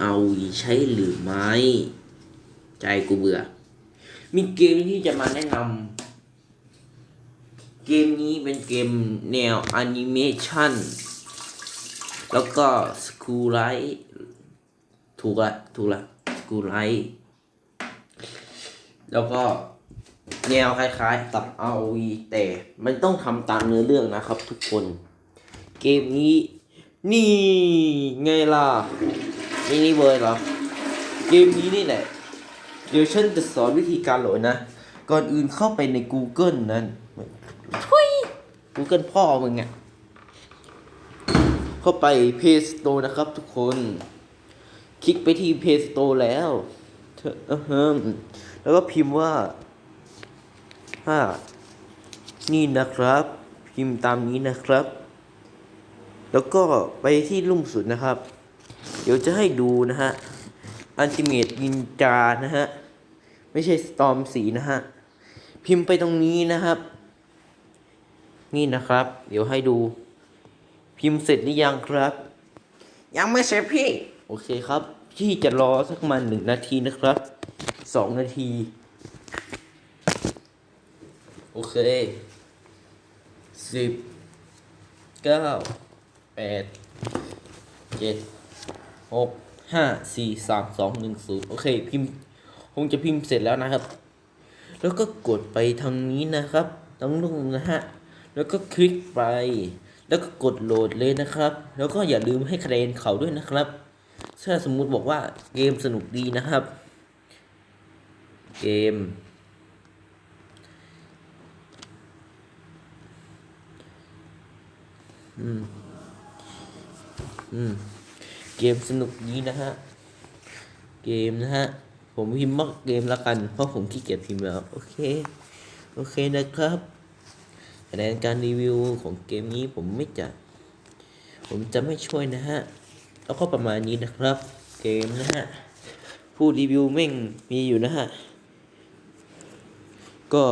เอาใช่หรือไม่ ใจกูเบื่อ มีเกมที่จะมาแนะนำเกมนี้เป็นเกมแนวแอนิเมชันแล้วก็สกูไลท์ถูกละถูกละสกูไลท์แล้วก็แนวคล้ายๆกับ ROE แต่มันต้องทำตามเนื้อเรื่องนะครับทุกคน เกมนี้ นี่ไงล่ะ นี่นี่เบอร์เหรอ เกมนี้นี่แหละ เดี๋ยวฉันจะสอนวิธีการโหลดนะ ก่อนอื่นเข้าไปใน Google นั้นทุย Google พ่อมึงอะเข้าไป Play Store นะครับทุกคน คลิกไปที่ Play Store แล้วเธอเออเฮิมแล้วก็พิมพ์ว่าฮ่านี่นะครับ พิมพ์ตามนี้นะครับ แล้วก็ไปที่ลุ่มสุดนะครับ เดี๋ยวจะให้ดูนะฮะอันติเมตยินจานะฮะ ไม่ใช่สตอมสีนะฮะ พิมพ์ไปตรงนี้นะครับ นี่นะครับ เดี๋ยวให้ดู พิมพ์เสร็จหรือยังครับ ยังไม่เสร็จพี่ โอเคครับ พี่จะรอสักมาหนึ่งนาทีนะครับสองนาที โอเคสิบเก้าแปดเจ็ด หกห้าสี่สามสองหนึ่งศูนย์โอเค พิมพ์คงจะพิมพ์เสร็จแล้วนะครับ แล้วก็กดไปทางนี้นะครับตรงนู้นนะฮะแล้วก็คลิกไป แล้วก็กดโหลดเลยนะครับ แล้วก็อย่าลืมให้คะแนนเขาด้วยนะครับถ้าสมมุติบอกว่าเกมสนุกดีนะครับ เกม อืม อืม เกมสนุกดีนะฮะ เกมนะฮะ ผมพิมพ์ว่าเกมละกัน เพราะผมขี้เกียจพิมพ์แล้ว โอเค โอเคนะครับคะแนนการรีวิวของเกมนี้ผมไม่จะ ผมจะไม่ช่วยนะฮะ แล้วก็ประมาณนี้นะครับ เกมนะฮะ ผู้รีวิวแม่งมีอยู่นะฮะ ก็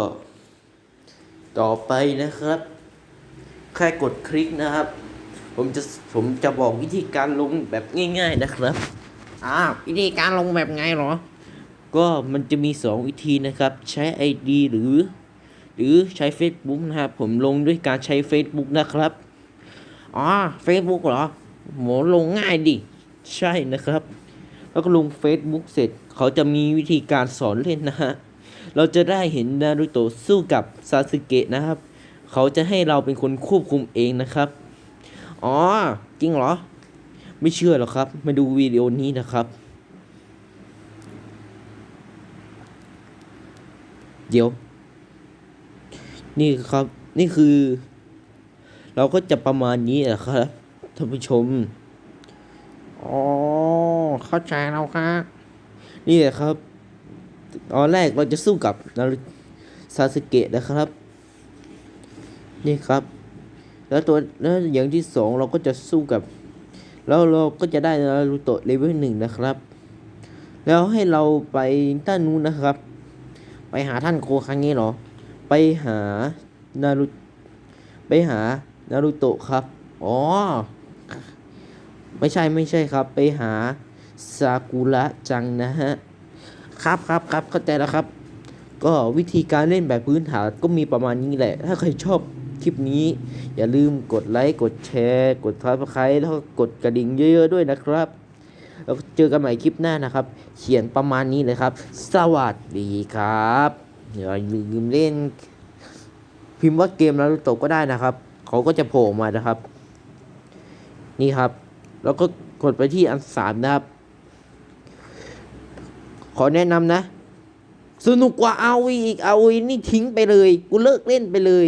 ต่อไปนะครับ แค่กดคลิกนะครับ ผมจะผมจะบอกวิธีการลงแบบง่าย ๆนะครับอ้าววิธีการลงแบบไงเหรอ ก็มันจะมีสองวิธีนะครับ ใช้ ID หรือ หรือใช้ Facebook นะครับ ผมลงด้วยการใช้ Facebook นะครับ อ๋อ Facebook เหรอโหลงง่ายดิ ใช่นะครับ แล้วก็ลง Facebook เสร็จ เขาจะมีวิธีการสอนเล่นนะฮะ เราจะได้เห็นนารูโตะสู้กับซาสึเกะนะครับ เขาจะให้เราเป็นคนควบคุมเองนะครับ อ๋อ จริงเหรอ ไม่เชื่อหรอกครับ มาดูวิดีโอนี้นะครับ เดี๋ยว นี่ครับ นี่คือ เราก็จะประมาณนี้แหละครับ ท่านผู้ชม อ๋อ เข้าใจแล้วครับ นี่แหละครับ ตอนแรกเราจะสู้กับนารุซาสึเกะนะครับ นี่ครับ แล้วตัวแล้วอย่างที่สองเราก็จะสู้กับ แล้วเราก็จะได้นารูโตะเลเวลหนึ่งนะครับ แล้วให้เราไปด้านนู้นนะครับ ไปหาท่านโคครั้งนี้เหรอ ไปหานารุไปหานารูโตะครับ อ๋อ ไม่ใช่ไม่ใช่ครับ ไปหาซากุระจังนะฮะ ครับครับครับเข้าใจแล้วครับ ก็วิธีการเล่นแบบพื้นฐานก็มีประมาณนี้แหละ ถ้าใครชอบ คลิปนี้ อย่าลืมกดไลค์ กดแชร์ กดทับสไครแล้วก็กดกระดิ่งเยอะ ๆ ด้วยนะครับ แล้วเจอกันใหม่คลิปหน้านะครับ เขียนประมาณนี้เลยครับ สวัสดีครับอย่าลืมเล่น พิมพ์ว่าเกมนารูโตะก็ได้นะครับ เขาก็จะโผล่มานะครับ นี่ครับ แล้วก็กดไปที่อันสามนะครับ ขอแนะนำนะ สนุกกว่าเอาอีกเอาอีนี่ทิ้งไปเลย กูเลิกเล่นไปเลย